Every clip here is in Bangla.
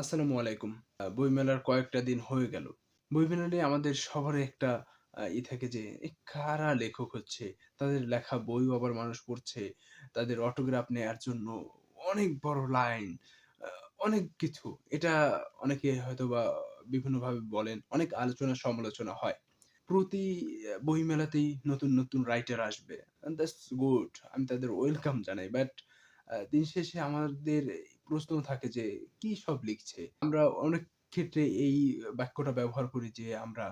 আসসালামু আলাইকুম। বইমেলার কয়েকটা দিন হয়ে গেল। বইমেলা নিয়ে আমাদের সবারই একটা ই থাকে যে কারা লেখক হচ্ছে? তাদের লেখা বইও আবার মানুষ পড়ছে। তাদের অটোগ্রাফ নেয়ার জন্য অনেক বড় লাইন, অনেক কিছু। এটা অনেকে হয়তো হয়তোবা বিভিন্নভাবে বলেন। অনেক আলোচনা সমালোচনা হয়। প্রতি বইমেলাতেই নতুন, নতুন রাইটার আসবে। and গুড আমি তাদের ওয়েলকাম জানাই। বাট দিন শেষে আমাদের প্রশ্ন থাকে যে কি সব লিখছে? আমরা অনেক ক্ষেত্রে এই বাক্যটা ব্যবহার করি যে আমরা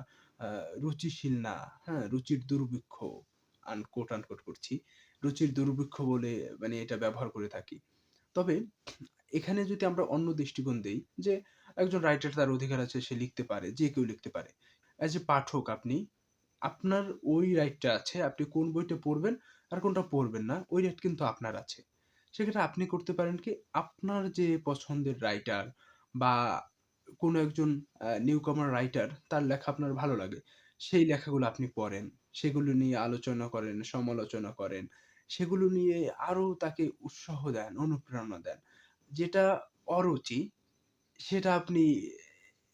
রুচিশীল না, হ্যাঁ? রুচির দুর্ভিক্ষ আনকোট, আনকোট করছি। রুচির দুর্ভিক্ষ বলে মানে এটা ব্যবহার করে থাকি। তবে এখানে যদি আমরা অন্য দৃষ্টিকোণ দেই যে একজন রাইটার তার অধিকার আছে সে লিখতে পারে। যে কেউ লিখতে পারে। অ্যাজ এ পাঠক আপনি, আপনার ওই রাইটটা আছে আপনি কোন বইটা পড়বেন আর কোনটা পড়বেন না ওই রাইট কিন্তু আপনার আছে। সেক্ষেত্রে আপনি করতে পারেন কি আপনার যে পছন্দের রাইটার বা কোনো একজন আ নিউকামার রাইটার তার লেখা আপনার ভালো লাগে। সেই লেখাগুলো আপনি পড়েন। সেগুলো নিয়ে আলোচনা করেন, সমালোচনা করেন। সেগুলো নিয়ে আরও তাকে উৎসাহ দেন, অনুপ্রেরণা দেন। যেটা অরুচি সেটা আপনি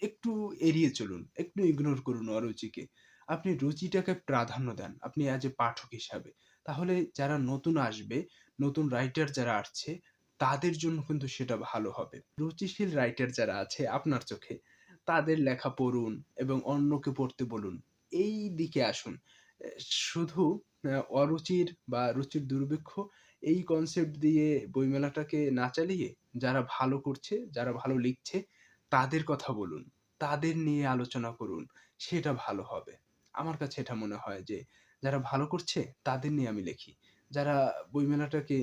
একটু এড়িয়ে চলুন। একটু ইগনোর করুন অরুচিকে। আপনি রুচিটাকে প্রাধান্য দেন। আপনি অ্যাজ এ পাঠক হিসাবে। তাহলে যারা নতুন আসবে, নতুন রাইটার যারা আসছে তাদের জন্য কিন্তু সেটা ভালো হবে। রুচিশীল রাইটার যারা আছে আপনার চোখে, তাদের লেখা পড়ুন এবং অন্যকে পড়তে বলুন। এই দিকে আসুন। শুধু অরুচির বা রুচির দুর্ভিক্ষ এই কনসেপ্ট দিয়ে বইমেলাটাকে না চালিয়ে যারা ভালো করছে, যারা ভালো লিখছে তাদের কথা বলুন। তাদের নিয়ে আলোচনা করুন। সেটা ভালো হবে। আমার কাছে এটা মনে হয় যে যারা ভালো করছে তাদের নিয়ে আমি লিখি। যারা বইমেলাটাকে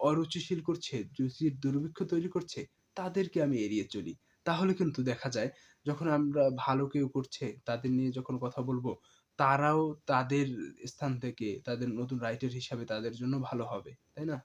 অরুচিশীল করছে, রুচির দুর্ভিক্ষ তৈরি করছে তাদেরকে আমি এড়িয়ে চলি। তাহলে কিন্তু দেখা যায় যখন আমরা ভালো কেউ করছে তাদের নিয়ে যখন কথা বলব তারাও তাদের স্থান থেকে তাদের নতুন রাইটার হিসাবে তাদের জন্য ভালো হবে। তাই না?